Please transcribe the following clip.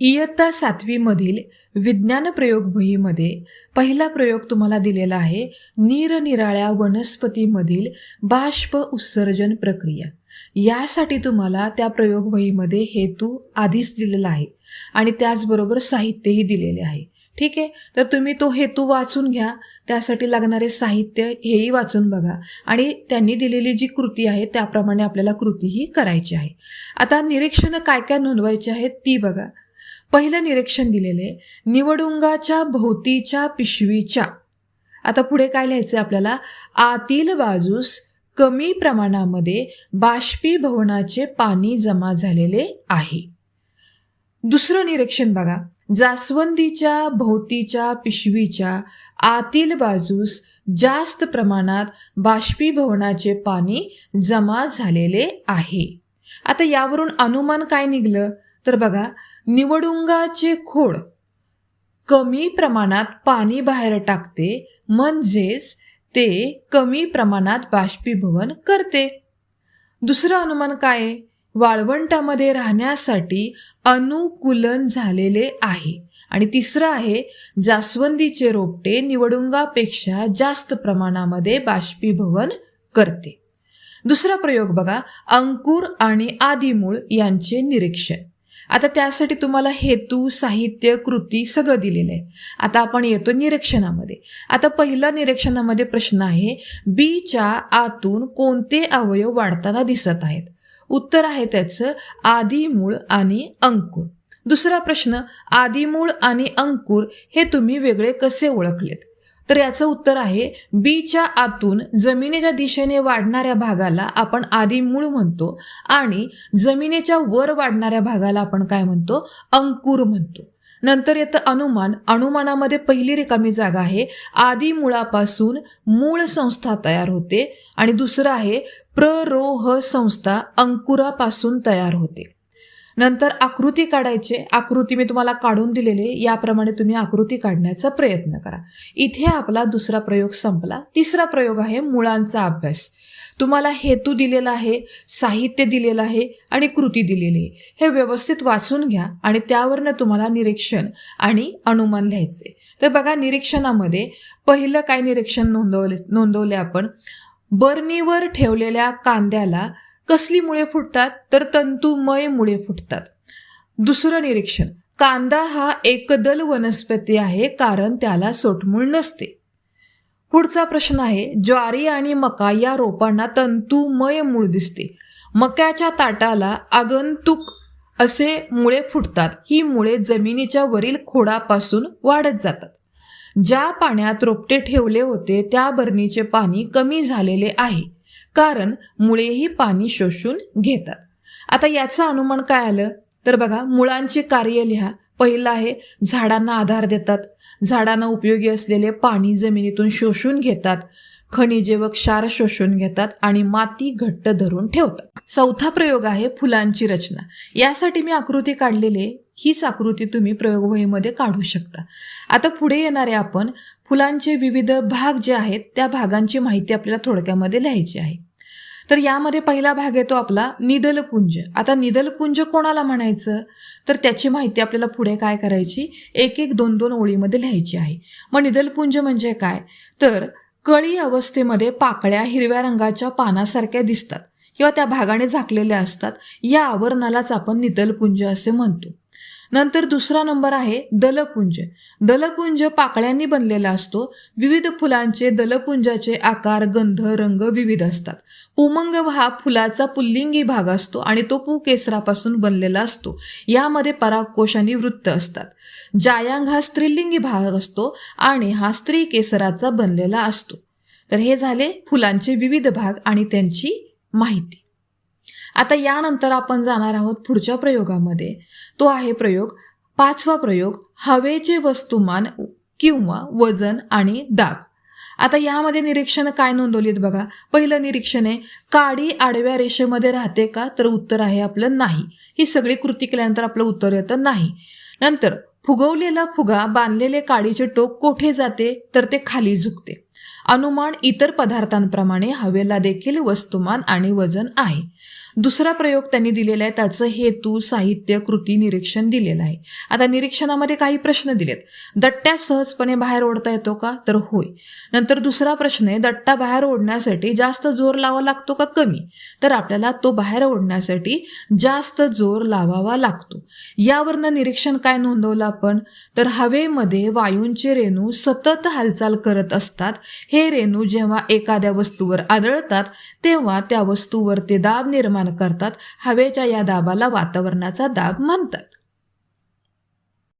इयत्ता सातवीमधील विज्ञान प्रयोग वहीमध्ये पहिला प्रयोग तुम्हाला दिलेला आहे निरनिराळ्या वनस्पतीमधील बाष्प उत्सर्जन प्रक्रिया. यासाठी तुम्हाला त्या प्रयोग वहीमध्ये हेतू आधीच दिलेला आहे आणि त्याचबरोबर साहित्यही दिलेले आहे. ठीक आहे? तर तुम्ही तो हेतू वाचून घ्या. त्यासाठी लागणारे साहित्य हेही वाचून बघा. आणि त्यांनी दिलेली जी कृती आहे त्याप्रमाणे आपल्याला कृतीही करायची आहे. आता निरीक्षणं काय काय नोंदवायची आहेत ती बघा. पहिलं निरीक्षण दिलेले निवडुंगाच्या भोवतीच्या पिशवीच्या. आता पुढे काय लिहायचं आपल्याला? आतील बाजूस कमी प्रमाणामध्ये बाष्पीभवनाचे पाणी जमा झालेले आहे. दुसरं निरीक्षण बघा. जास्वंदीच्या भोवतीच्या पिशवीच्या आतील बाजूस जास्त प्रमाणात बाष्पीभवनाचे पाणी जमा झालेले आहे. आता यावरून अनुमान काय निघलं? तर बघा निवडुंगाचे खोड. कमी प्रमाणात पाणी बाहेर टाकते म्हणजेच ते कमी प्रमाणात बाष्पीभवन करते. दुसरं अनुमान काय आहे? वाळवंटामध्ये राहण्यासाठी अनुकूलन झालेले आहे. आणि तिसरं आहे जास्वंदीचे रोपटे निवडुंगापेक्षा जास्त प्रमाणामध्ये बाष्पीभवन करते. दुसरा प्रयोग बघा अंकुर आणि आदिमूळ यांचे निरीक्षण. आता त्यासाठी तुम्हाला हेतू साहित्य कृती सगळं दिलेलं आहे. आता आपण येतो निरीक्षणामध्ये. आता पहिला निरीक्षणामध्ये प्रश्न आहे बीच्या आतून कोणते अवयव वाढताना दिसत आहेत? उत्तर आहे त्याचं आदिमूळ आणि अंकुर. दुसरा प्रश्न आदिमूळ आणि अंकुर हे तुम्ही वेगळे कसे ओळखलेत? तर याचं उत्तर आहे बीच्या आतून जमिनीच्या दिशेने वाढणाऱ्या भागाला आपण आदिमूळ म्हणतो आणि जमिनीच्या वर वाढणाऱ्या भागाला आपण काय म्हणतो? अंकुर म्हणतो. नंतर येतं अनुमान. अनुमानामध्ये पहिली रिकामी जागा आहे. आदिमुळापासून मूळ संस्था तयार होते आणि दुसरं आहे प्ररोह संस्था अंकुरापासून तयार होते. नंतर आकृती काढायचे. आकृती मी तुम्हाला काढून दिलेले याप्रमाणे तुम्ही आकृती काढण्याचा प्रयत्न करा. इथे आपला दुसरा प्रयोग संपला. तिसरा प्रयोग आहे मुळांचा अभ्यास. तुम्हाला हेतू दिलेला आहे साहित्य दिलेलं आहे आणि कृती दिलेली आहे. हे व्यवस्थित वाचून घ्या आणि त्यावरनं तुम्हाला निरीक्षण आणि अनुमान लिहायचे. तर बघा निरीक्षणामध्ये पहिलं काय निरीक्षण नोंदवले नोंदवले आपण? बर्नीवर ठेवलेल्या कांद्याला कसली मुळे फुटतात? तर तंतुमय मुळे फुटतात. दुसरं निरीक्षण. कांदा हा एकदल वनस्पती आहे कारण त्याला सोटमूळ नसते. पुढचा प्रश्न आहे ज्वारी आणि मका या रोपांना तंतुमय मूळ दिसते. मक्याच्या ताटाला आगंतुक असे मुळे फुटतात. ही मुळे जमिनीच्या वरील खोडापासून वाढत जातात. ज्या पाण्यात रोपटे ठेवले होते त्या बरणीचे पाणी कमी झालेले आहे. कारण मुळेही पाणी शोषून घेतात. आता याचं अनुमान काय आलं? तर बघा मुळांचे कार्य लिहा. पहिलं आहे झाडांना आधार देतात. झाडांना उपयोगी असलेले पाणी जमिनीतून शोषून घेतात. खनिजे व क्षार शोषून घेतात आणि माती घट्ट धरून ठेवतात. चौथा प्रयोग आहे फुलांची रचना. यासाठी मी आकृती काढलेले हीच आकृती तुम्ही प्रयोगवहीमध्ये काढू शकता. आता पुढे येणारे आपण फुलांचे विविध भाग जे आहेत त्या भागांची माहिती आपल्याला थोडक्यामध्ये लिहायची आहे. तर यामध्ये पहिला भाग येतो आपला निदलपुंज. आता निदलपुंज कोणाला म्हणायचं? तर त्याची माहिती आपल्याला पुढे काय करायची? एक एक दोन दोन ओळीमध्ये लिहायची आहे. मग निदलपुंज म्हणजे काय? तर कळी अवस्थेमध्ये पाकळ्या हिरव्या रंगाच्या पानासारख्या दिसतात किंवा त्या भागाने झाकलेल्या असतात. या आवरणालाच आपण निदलपुंज असे म्हणतो. नंतर दुसरा नंबर आहे दलपुंज. दलपुंज पाकळ्यांनी बनलेला असतो. विविध फुलांचे दलपुंजाचे आकार गंध रंग विविध असतात. पुमंग हा फुलाचा पुल्लिंगी भाग असतो आणि तो पुकेसरापासून बनलेला असतो. यामध्ये परागकोश आणि वृत्त असतात. जायांग हा स्त्रीलिंगी भाग असतो आणि हा स्त्री केसराचा बनलेला असतो. तर हे झाले फुलांचे विविध भाग आणि त्यांची माहिती. आता यानंतर आपण जाणार आहोत पुढच्या प्रयोगामध्ये. तो आहे प्रयोग पाचवा प्रयोग हवेचे वस्तुमान किंवा वजन आणि दाब. आता यामध्ये निरीक्षण काय नोंदवलीत बघा. पहिलं निरीक्षण आहे काडी आडव्या रेषेमध्ये राहते का? तर उत्तर आहे आपलं नाही. ही सगळी कृती केल्यानंतर आपलं उत्तर येतं नाही. नंतर फुगवलेला फुगा बांधलेले काडीचे टोक कोठे जाते? तर ते खाली झुकते. अनुमान इतर पदार्थांप्रमाणे हवेला देखील वस्तुमान आणि वजन आहे. दुसरा प्रयोग त्यांनी दिलेला आहे त्याचं हेतू साहित्य कृती निरीक्षण दिलेलं आहे. आता निरीक्षणामध्ये काही प्रश्न दिलेत. दट्ट्या सहजपणे बाहेर ओढता येतो का? तर होय. नंतर दुसरा प्रश्न आहे दट्टा बाहेर ओढण्यासाठी जास्त जोर लावा लागतो का कमी? तर आपल्याला तो बाहेर ओढण्यासाठी जास्त जोर लावावा लागतो. यावरनं निरीक्षण काय नोंदवलं आपण? तर हवेमध्ये वायूंचे रेणू सतत हालचाल करत असतात. हे रेणू जेव्हा एखाद्या वस्तूवर आदळतात तेव्हा त्या वस्तूवर ते दाब निर्माण करतात. हवेच्या या दाबाला वातावरणाचा दाब म्हणतात.